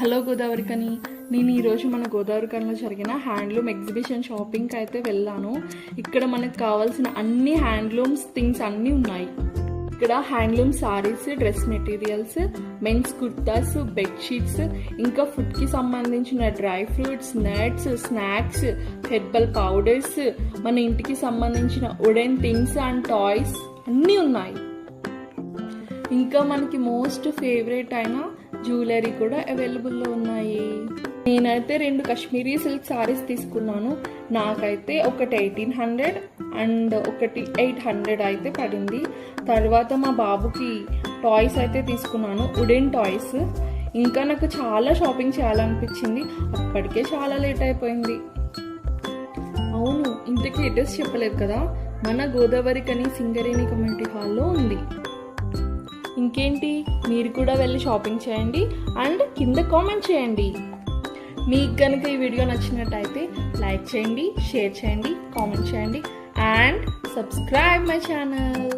Hello Godavari కని. నేను ఈరోజు మన గోదావరి కనిలో జరిగిన హ్యాండ్లూమ్ ఎగ్జిబిషన్ షాపింగ్కి అయితే వెళ్ళాను. ఇక్కడ మనకు కావాల్సిన అన్ని హ్యాండ్లూమ్స్ థింగ్స్ అన్నీ ఉన్నాయి. ఇక్కడ handloom saris dress materials men's kurtas bedsheets ఇంకా ఫుడ్కి సంబంధించిన dry fruits nuts snacks herbal powders మన ఇంటికి సంబంధించిన ఉడెన్ థింగ్స్ అండ్ టాయ్స్ అన్నీ ఉన్నాయి. ఇంకా మనకి మోస్ట్ ఫేవరెట్ అయిన జ్యువెలరీ కూడా అవైలబుల్లో ఉన్నాయి. నేనైతే రెండు కాశ్మీరీ సిల్క్ సారీస్ తీసుకున్నాను. నాకైతే ఒకటి ఎయిటీన్ హండ్రెడ్ అండ్ ఒకటి ఎయిట్ హండ్రెడ్ అయితే పడింది. తర్వాత మా బాబుకి టాయ్స్ అయితే తీసుకున్నాను వుడెన్ టాయ్స్. ఇంకా నాకు చాలా షాపింగ్ చేయాలనిపించింది. అప్పటికే చాలా లేట్ అయిపోయింది. అవును ఇంతకీ అడ్రస్ చెప్పలేదు కదా? మన గోదావరి కని సింగరేణి కమ్యూనిటీ హాల్లో ఉంది. ఇంకేంటి? మీరు కూడా వెళ్ళి షాపింగ్ చేయండి అండ్ కింద కామెంట్ చేయండి. మీకు కనుక ఈ వీడియో నచ్చినట్టయితే లైక్ చేయండి షేర్ చేయండి కామెంట్ చేయండి అండ్ సబ్స్క్రైబ్ మై ఛానల్.